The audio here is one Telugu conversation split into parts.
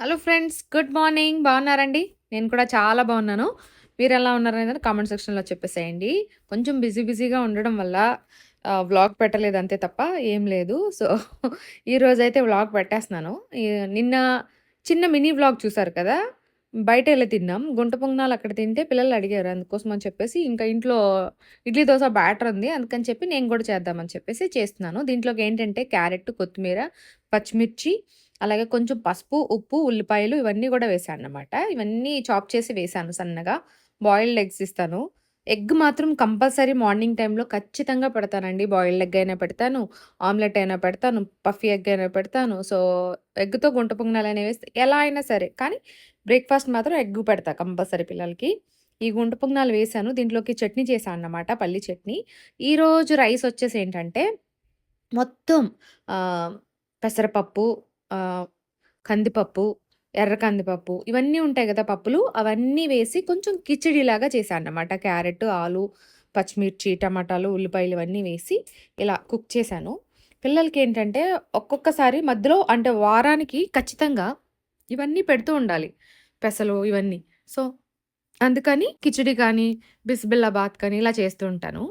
Hello friends good morning. బాగున్నారండి? నేను కూడా చాలా బాగున్నాను. మీరు ఎలా ఉన్నారనేది కామెంట్ సెక్షన్లో చెప్పేసేయండి. కొంచెం బిజీ బిజీగా ఉండడం వల్ల వ్లాగ్ పెట్టలేదు అంతే తప్ప ఏం లేదు. సో ఈరోజు అయితే వ్లాగ్ పెట్టేస్తున్నాను. నిన్న చిన్న మినీ వ్లాగ్ చూసారు కదా? బయట వెళ్ళి తిన్నాం. గుంట పొంగనాలు అక్కడ తింటే పిల్లలు అడిగారు. అందుకోసం అని చెప్పేసి ఇంకా ఇంట్లో ఇడ్లీ దోశ బ్యాటర్ ఉంది. అందుకని చెప్పి నేను కూడా చేద్దామని చెప్పేసి చేస్తున్నాను. దీంట్లోకి ఏంటంటే క్యారెట్ కొత్తిమీర పచ్చిమిర్చి అలాగే కొంచెం పసుపు ఉప్పు ఉల్లిపాయలు ఇవన్నీ కూడా వేసాను అన్నమాట. ఇవన్నీ చాప్ చేసి వేసాను సన్నగా. బాయిల్డ్ ఎగ్స్ ఇస్తాను. ఎగ్ మాత్రం కంపల్సరీ మార్నింగ్ టైంలో ఖచ్చితంగా పెడతానండి. బాయిల్డ్ ఎగ్ అయినా పెడతాను ఆమ్లెట్ అయినా పెడతాను పఫీ ఎగ్ అయినా పెడతాను. సో ఎగ్తో గుంట పొంగనాలు అనేవి వేస్తే ఎలా అయినా సరే. కానీ బ్రేక్ఫాస్ట్ మాత్రం ఎగ్ పెడతా కంపల్సరీ పిల్లలకి. ఈ గుంట పొంగనాలు వేసాను దీంట్లోకి చట్నీ చేశాను అన్నమాట పల్లి చట్నీ. ఈరోజు రైస్ వచ్చేసి ఏంటంటే మొత్తం పెసరపప్పు కందిపప్పు ఎర్ర కందిపప్పు ఇవన్నీ ఉంటాయి కదా పప్పులు. అవన్నీ వేసి కొంచెం కిచిడిలాగా చేశాను అనమాట క్యారెట్ ఆలు పచ్చిమిర్చి టమాటాలు ఉల్లిపాయలు ఇవన్నీ వేసి ఇలా కుక్ చేశాను. పిల్లలకి ఏంటంటే ఒక్కొక్కసారి మధ్యలో అంటే వారానికి ఖచ్చితంగా ఇవన్నీ పెడుతూ ఉండాలి. పెసలు ఇవన్నీ. సో అందుకని కిచిడి కానీ బిస్బిల్లాబాత్ కానీ ఇలా చేస్తూ ఉంటాను.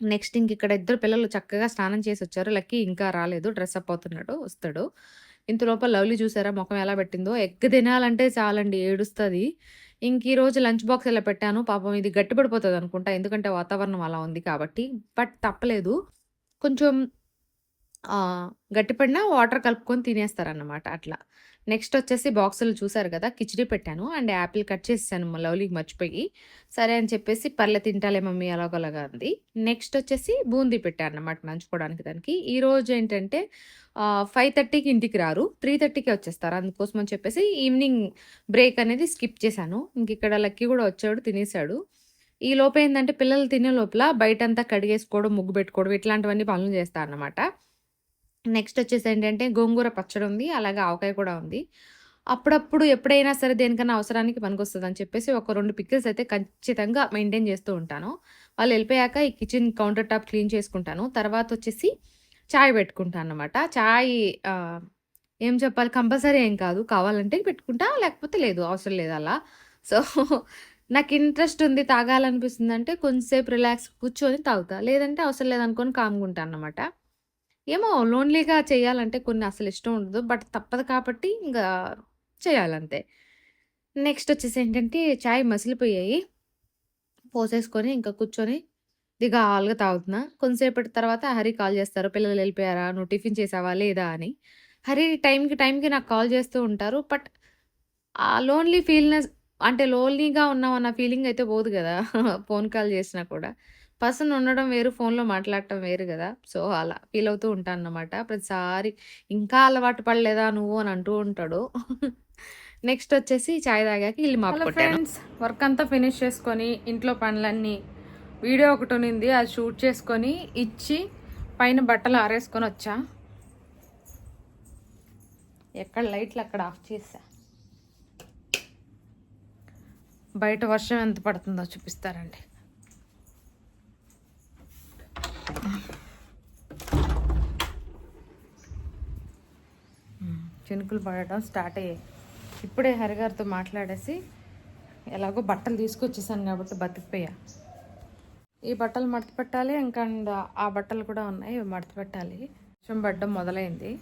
నెక్స్ట్ ఇంక ఇక్కడ ఇద్దరు పిల్లలు చక్కగా స్నానం చేసి వచ్చారు. లక్కీ ఇంకా రాలేదు. డ్రెస్ అప్ అవుతున్నాడు వస్తాడు. ఇంత లోపల లవ్లీ చూసారా? ముఖం ఎలా పెట్టిందో? ఎగ్ తినాలంటే చాలండి ఏడుస్తుంది. ఇంక ఈ రోజు లంచ్ బాక్స్ ఇలా పెట్టాను. పాపం ఇది గట్టిపడిపోతుంది అనుకుంటా ఎందుకంటే వాతావరణం అలా ఉంది కాబట్టి. బట్ తప్పలేదు. కొంచెం గట్టిపడినా వాటర్ కలుపుకొని తినేస్తారన్నమాట అట్లా. నెక్స్ట్ వచ్చేసి బాక్సులు చూసారు కదా కిచిడి పెట్టాను అండ్ యాపిల్ కట్ చేసాను మా లవ్లీకి మర్చిపోయి. సరే అని చెప్పేసి పర్లే తింటాలే మమ్మీ అలాగలాగా అంది. నెక్స్ట్ వచ్చేసి బూందీ పెట్టాను అన్నమాట నంచుకోవడానికి దానికి. ఈ రోజు ఏంటంటే ఫైవ్ థర్టీకి ఇంటికి రారు. త్రీ థర్టీకి వచ్చేస్తారు. అందుకోసం అని చెప్పేసి ఈవినింగ్ బ్రేక్ అనేది స్కిప్ చేశాను. ఇంక ఇక్కడ లక్కీ కూడా వచ్చాడు తినేసాడు. ఈ లోపు ఏంటంటే పిల్లలు తినే లోపల బయటంతా కడిగేసుకోవడం ముగ్గు పెట్టుకోవడం ఇట్లాంటివన్నీ పనులు చేస్తాను అనమాట నెక్స్ట్ వచ్చేసి ఏంటంటే గోంగూర పచ్చడి ఉంది అలాగే ఆవకాయ కూడా ఉంది. అప్పుడప్పుడు ఎప్పుడైనా సరే దేనికన్నా అవసరానికి పనికొస్తుంది అని చెప్పేసి ఒక రెండు పిక్కిల్స్ అయితే ఖచ్చితంగా మెయింటైన్ చేస్తూ ఉంటాను. వాళ్ళు వెళ్ళిపోయాక ఈ కిచెన్ కౌంటర్ టాప్ క్లీన్ చేసుకుంటాను. తర్వాత వచ్చేసి చాయ్ పెట్టుకుంటాను అనమాట చాయ్ ఏం చెప్పాలి? కంపల్సరీ ఏం కాదు. కావాలంటే పెట్టుకుంటా లేకపోతే లేదు అవసరం లేదు అలా. సో నాకు ఇంట్రెస్ట్ ఉంది తాగాలనిపిస్తుంది అంటే కొంచెంసేపు రిలాక్స్ కూర్చొని తాగుతా. లేదంటే అవసరం లేదనుకొని కామ్గుంటాను అనమాట ఏమో లోన్లీగా చేయాలంటే కొన్ని అసలు ఇష్టం ఉండదు. బట్ తప్పదు కాబట్టి ఇంకా చేయాలంతే. నెక్స్ట్ వచ్చేసి ఏంటంటే చాయ్ మసిలిపోయాయి. పోసేసుకొని ఇంకా కూర్చొని దిగాలుగా తాగుతున్నా. కొంతసేపటి తర్వాత హరి కాల్ చేస్తారు. పిల్లలు వెళ్ళిపోయారా? నువ్వు టిఫిన్ చేసావా? లేదా? అని. హరి టైంకి టైంకి నాకు కాల్ చేస్తూ ఉంటారు. బట్ ఆ లోన్లీ ఫీల్నెస్ అంటే లోన్లీగా ఉన్నావు అన్న ఫీలింగ్ అయితే పోదు కదా. ఫోన్ కాల్ చేసినా కూడా. పర్సన్ ఉండడం వేరు ఫోన్లో మాట్లాడటం వేరు కదా. సో అలా ఫీల్ అవుతూ ఉంటాను అన్నమాట ప్రతిసారి ఇంకా అలవాటు పడలేదా నువ్వు అని అంటూ ఉంటాడు. నెక్స్ట్ వచ్చేసి చాయ్ తాగాక ఇల్లు కొట్టాను ఫ్రెండ్స్ వర్క్ అంతా ఫినిష్ చేసుకొని ఇంట్లో పనులన్నీ వీడియో ఒకటి ఉన్నింది అది షూట్ చేసుకొని ఇచ్చి పైన బట్టలు ఆరేసుకొని వచ్చా. ఎక్కడ లైట్లు అక్కడ ఆఫ్ చేసా బయట వర్షం ఎంత పడుతుందో చూపిస్తారండి. చినుకులు పడటం స్టార్ట్ అయ్యాయి. ఇప్పుడే హరిగారితో మాట్లాడేసి ఎలాగో బట్టలు తీసుకొచ్చేసాను కాబట్టి బతికిపోయా. ఈ బట్టలు మడత పెట్టాలి ఇంకా అండ్ ఆ బట్టలు కూడా ఉన్నాయి మడత పెట్టాలి. వర్షం పడ్డం మొదలైంది.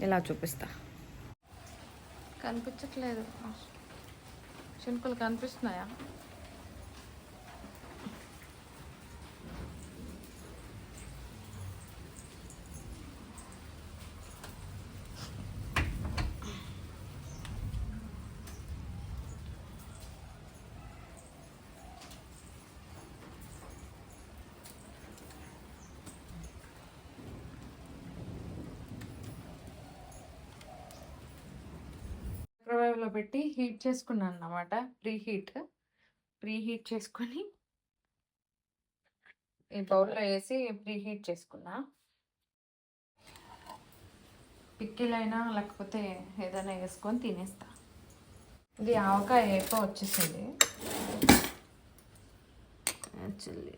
ఇలా చూపిస్తా. కనిపించట్లేదు. చినుకులు కనిపిస్తున్నాయా? మైక్రోవేవ్లో పెట్టి హీట్ చేసుకున్నాను అన్నమాట. ప్రీ హీట్ ప్రీ హీట్ చేసుకొని ఈ బౌల్లో వేసి ప్రీ హీట్ చేసుకున్నా. పిక్కిలైనా లేకపోతే ఏదైనా వేసుకొని తినేస్తా. ఇది ఆవకాయ వేప వచ్చేసింది. యాక్చువల్లీ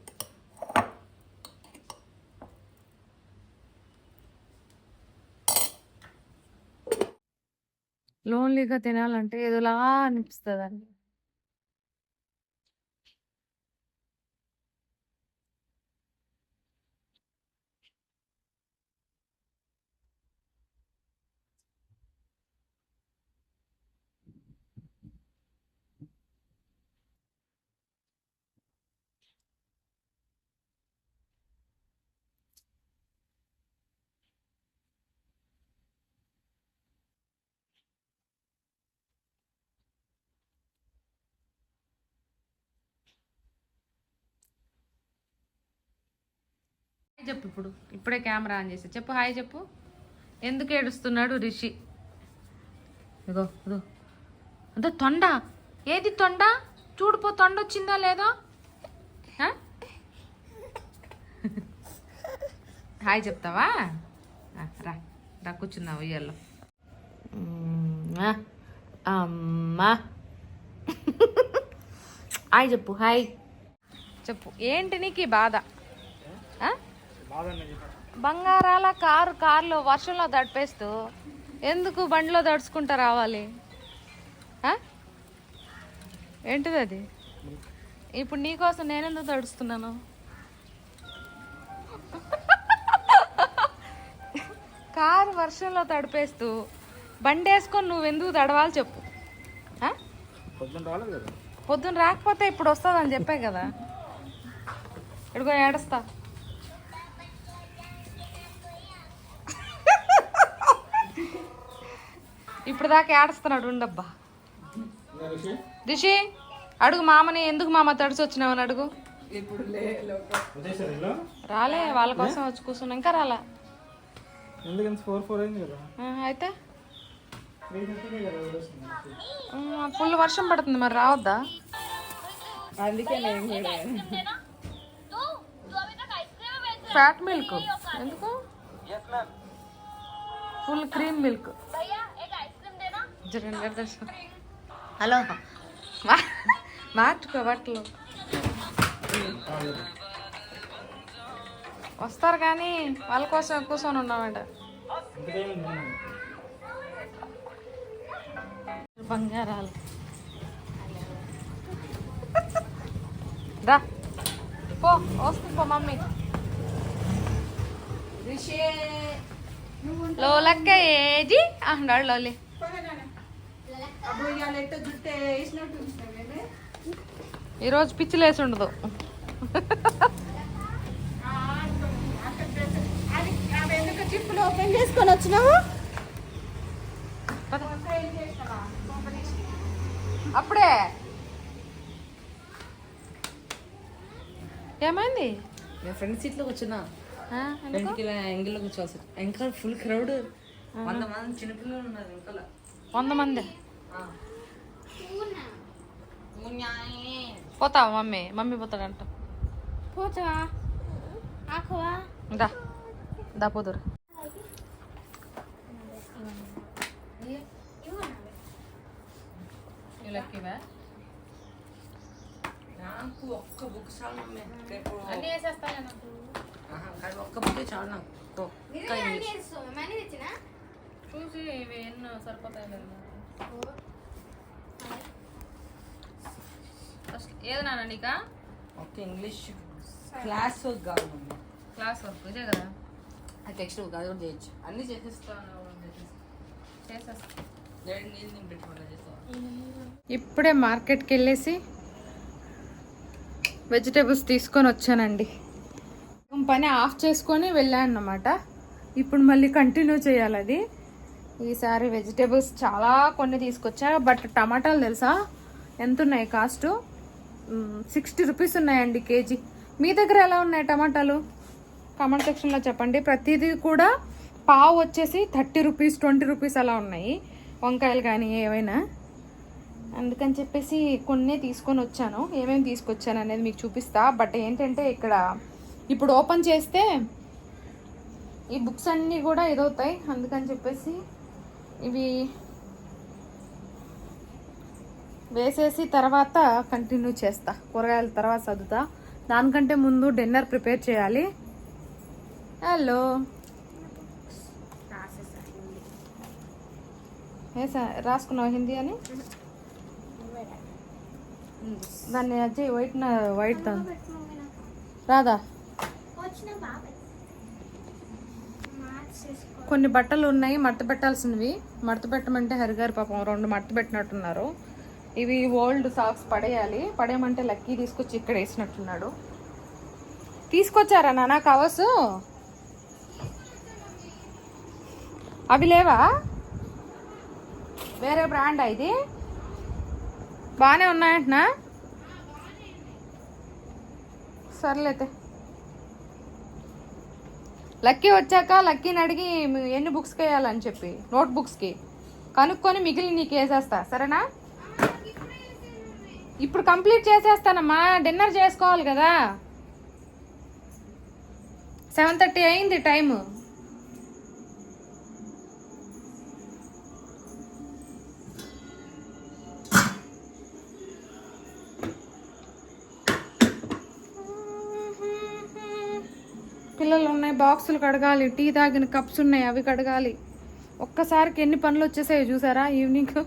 లోన్లీగా తినాలంటే ఏదోలా అనిపిస్తుంది అండి చెప్పు ఇప్పుడు. ఇప్పుడే కెమెరా ఆన్ చేసి. చెప్పు హాయ్ చెప్పు. ఎందుకు ఏడుస్తున్నాడు రిషి? ఇగో ఇదో అదో తొండ. ఏది తొండ? చూడుపో తొండ వచ్చిందా లేదో? హాయ్ చెప్తావా? రా రా కూర్చుందాం ఉయ్యాల్లో అమ్మా. హాయ్ చెప్పు హాయ్ చెప్పు. ఏంటి నీకు ఈ బాధ? బంగారాల కారు కారులో వర్షంలో తడిపేస్తూ ఎందుకు బండిలో తడుచుకుంటా రావాలి? ఏంటిది అది ఇప్పుడు నీకోసం నేనెందుకు తడుస్తున్నాను? కారు వర్షంలో తడిపేస్తూ బండి వేసుకొని నువ్వెందుకు తడవాలి చెప్పు? పొద్దున్న రాకపోతే ఇప్పుడు వస్తుందని చెప్పే కదా. ఇదిగో ఏడుస్తా. ఇప్పుడు దాకా ఏడుస్తున్నాడు ఉండబ్బా. రిషి? అడుగు మామని ఎందుకు మామ తడిసి వచ్చినావు అని అడుగు. రాలే వాళ్ళ కోసం వచ్చి కూర్చున్నా ఇంకా రాలా. అయితే? ఫుల్ వర్షం పడుతుంది మరి రావద్దా? అందుకే ఫ్యాట్ మిల్క్. ఎందుకు? Full cream milk. హలో. మా- మార్చుకో బట్టలు. వస్తారు కానీ వాళ్ళ కోసం కూర్చొని ఉన్నామంట. బంగారాలు. రా. పో వస్తుంది పో మమ్మీ. లోలక్క ఏది? అంటాడు లోలి. ఈరోజు ఉండదు. ఓపెన్ చేసుకొని వచ్చినావు? పద. అప్పుడే. ఏమైంది? నేను ఫ్రెండ్ సీట్లో కూర్చున్నా. ఆ, ఎందుకు? వెనకాల ఎంగిల్లో కూర్చోవాల్సి ఇంకా ఫుల్ క్రౌడ్ వంద మంది చిన్నపిల్లలు ఉన్నారు వెనకాల. వంద మంది. పోతావా మమ్మీ మమ్మీ పోతాడంట పోతావా ఆకువా దా దా పోదురు నాకు ఒక్క బుక్ చాలు మమ్మీ రేపు ఆహా, కానీ ఒక్క బుక్ చాలు నాకు ఒక్క ఇంగ్లీష్ చూసి ఇవి ఎన్నో సరిపోతాయి ఏది నాన్న నీకా? ఒక్క ఇంగ్లీష్ క్లాస్ వర్క్ కాదు క్లాస్ వర్క్ ఇదే కదా? ఆ టెక్స్ట్ వర్క్ అది కూడా చేయొచ్చు. అన్నీ చేసేస్తాను ఇప్పుడే మార్కెట్కి వెళ్ళేసి వెజిటేబుల్స్ తీసుకొని వచ్చానండి. పని ఆఫ్ చేసుకొని వెళ్ళాను అన్నమాట ఇప్పుడు మళ్ళీ కంటిన్యూ చేయాలి అది. ఈసారి వెజిటేబుల్స్ చాలా కొన్ని తీసుకొచ్చా బట్ టమాటాలు తెలుసా? ఎంత ఉన్నాయి కాస్ట్ సిక్స్టీ రూపీస్ ఉన్నాయండి కేజీ. మీ దగ్గర ఎలా ఉన్నాయి టమాటాలు? కామెంట్ సెక్షన్లో చెప్పండి. ప్రతిదీ కూడా పావు వచ్చేసి థర్టీ రూపీస్ ట్వంటీ రూపీస్ అలా ఉన్నాయి. వంకాయలు కానీ ఏవైనా. అందుకని చెప్పేసి కొన్ని తీసుకొని వచ్చాను. ఏమేమి తీసుకొచ్చాను అనేది మీకు చూపిస్తా. బట్ ఏంటంటే ఇక్కడ ఇప్పుడు ఓపెన్ చేస్తే ఈ బుక్స్ అన్నీ కూడా ఇదవుతాయి. అందుకని చెప్పేసి ఇవి వేసేసి తర్వాత కంటిన్యూ చేస్తా. కూరగాయల తర్వాత చదువుతా దానికంటే ముందు డిన్నర్ ప్రిపేర్ చేయాలి. హలో రాసుకున్నావు హిందీ అని? దాన్ని అజ్జి వైట్ వైట్ దాన్ని. రాదా? కొన్ని బట్టలు ఉన్నాయి మడత పెట్టాల్సినవి. మడత పెట్టమంటే హరిగారు పాపం రెండు మడత పెట్టినట్టున్నారు. ఇవి ఓల్డ్ సాక్స్ పడేయాలి. పడేయమంటే లక్కీ తీసుకొచ్చి ఇక్కడ వేసినట్టున్నాడు. తీసుకొచ్చారా నాన్న కవర్స్? అవి లేవా? వేరే బ్రాండా ఇది? బాగానే ఉన్నాయంటున్నా సర్లేతే. లక్కీ వచ్చాక లక్కీని అడిగి ఎన్ని బుక్స్ వేయాలని చెప్పి నోట్ బుక్స్కి కనుక్కొని మిగిలిన నీకు వేసేస్తా సరేనా? ఇప్పుడు కంప్లీట్ చేసేస్తానమ్మా డిన్నర్ చేసుకోవాలి కదా. సెవెన్ థర్టీ అయింది టైము పిల్లలు ఉన్నాయి బాక్సులు కడగాలి టీ తాగిన కప్స్ ఉన్నాయి అవి కడగాలి. ఒక్కసారికి ఎన్ని పనులు వచ్చేసాయో చూసారా? ఈవినింగ్.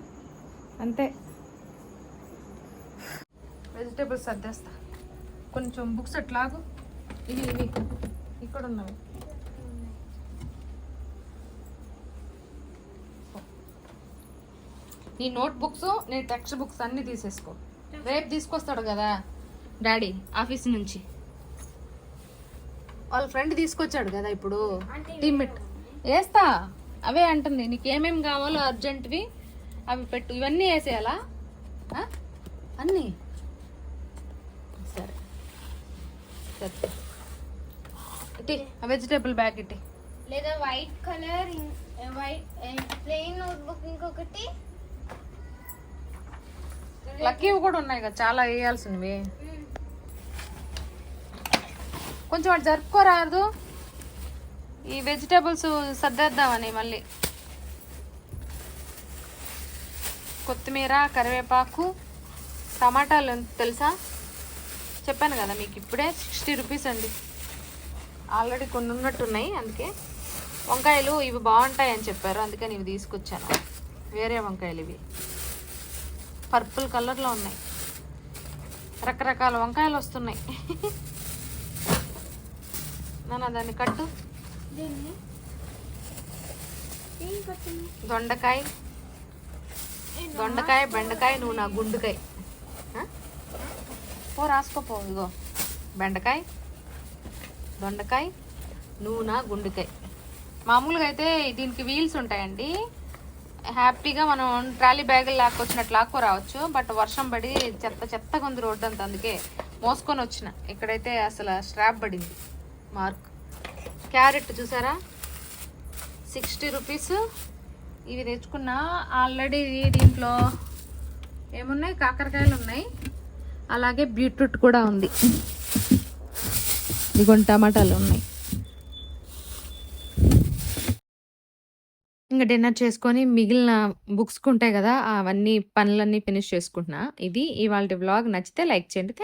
అంతే. వెజిటేబుల్స్ సర్దేస్తా. కొంచెం బుక్స్ ఎట్లాగు ఇవి ఇవి. ఇక్కడ ఉన్నవి. నీ నోట్ బుక్స్ నీ టెక్స్ట్ బుక్స్ అన్నీ తీసేసుకో. రేపు తీసుకొస్తాడు కదా డాడీ ఆఫీస్ నుంచి. వాళ్ళ ఫ్రెండ్ తీసుకొచ్చాడు కదా ఇప్పుడు. టీమ్మేట్ వేస్తా అవే అంటుంది. నీకు ఏమేమి కావాలో అర్జెంట్వి అవి పెట్టు. ఇవన్నీ వేసేయాలా? అన్నీ? సరే. సరే. ఇటీ వెజిటేబుల్ బ్యాగ్ ఇటీ. లేదా white colour white plain notebook ఇంకొకటి. లక్కీ కూడా ఉన్నాయి కదా చాలా వేయాల్సినవి. కొంచెం అటు జరుపుకోరాదు. ఈ వెజిటేబుల్స్ సర్దేద్దామని మళ్ళీ. కొత్తిమీర కరివేపాకు టమాటాలు తెలుసా? చెప్పాను కదా మీకు ఇప్పుడే సిక్స్టీ రూపీస్ అండి. ఆల్రెడీ కొన్ని ఉన్నట్టున్నాయి అందుకే. వంకాయలు ఇవి బాగుంటాయి అని చెప్పారు అందుకని ఇవి తీసుకొచ్చాను. వేరే వంకాయలు ఇవి. పర్పుల్ కలర్లో ఉన్నాయి. రకరకాల వంకాయలు వస్తున్నాయి. నాన్న దాన్ని కట్టు. దొండకాయ. దొండకాయ బెండకాయ నువ్వు నా గుండుకాయ? పో రాసుకోపో ఇగో బెండకాయ దొండకాయ నువ్వు నా గుండుకాయ. మామూలుగా అయితే దీనికి వీల్స్ ఉంటాయండి. హ్యాపీగా మనం ట్రాలీ బ్యాగులు లాక్కొచ్చినట్లు లాక్కో రావచ్చు. బట్ వర్షం పడి చెత్త చెత్తగా ఉంది రోడ్డు అంతా. అందుకే మోసుకొని వచ్చిన. ఇక్కడైతే అసలు స్ట్రాప్ పడింది. మార్క్. క్యారెట్ చూసారా? Sixty rupees. ఇవి తెచ్చుకున్నా ఆల్రెడీ దీంట్లో ఏమున్నాయి? కాకరకాయలు ఉన్నాయి. అలాగే బీట్రూట్ కూడా ఉంది. ఇదిగోండి టమాటాలు ఉన్నాయి. ఇంకా డిన్నర్ చేసుకొని మిగిలిన బుక్స్ ఉంటాయి కదా అవన్నీ పనులన్నీ ఫినిష్ చేసుకుంటున్నా. ఇది ఇవాళ వ్లాగ్. నచ్చితే లైక్ చేయండి.